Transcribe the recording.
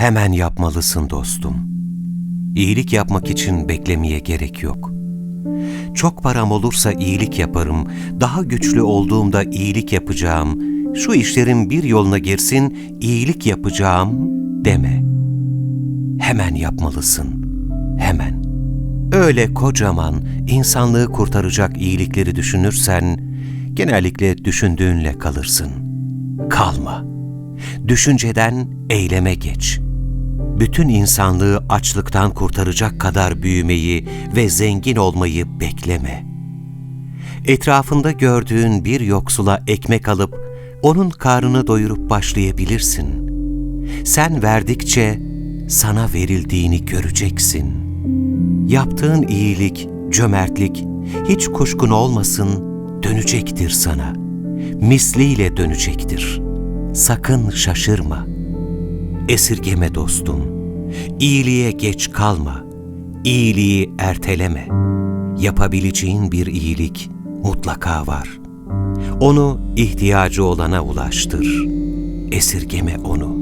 hemen yapmalısın dostum. İyilik yapmak için beklemeye gerek yok. Çok param olursa iyilik yaparım, daha güçlü olduğumda iyilik yapacağım, şu işlerin bir yoluna girsin, iyilik yapacağım deme. Hemen yapmalısın, hemen. Öyle kocaman, insanlığı kurtaracak iyilikleri düşünürsen, genellikle düşündüğünle kalırsın. Kalma. Düşünceden eyleme geç. Bütün insanlığı açlıktan kurtaracak kadar büyümeyi ve zengin olmayı bekleme. Etrafında gördüğün bir yoksula ekmek alıp onun karnını doyurup başlayabilirsin. Sen verdikçe sana verildiğini göreceksin. Yaptığın iyilik, cömertlik hiç kuşkun olmasın dönecektir sana. Misliyle dönecektir. Sakın şaşırma. Esirgeme dostum. İyiliğe geç kalma. İyiliği erteleme. Yapabileceğin bir iyilik mutlaka var. Onu ihtiyacı olana ulaştır. Esirgeme onu.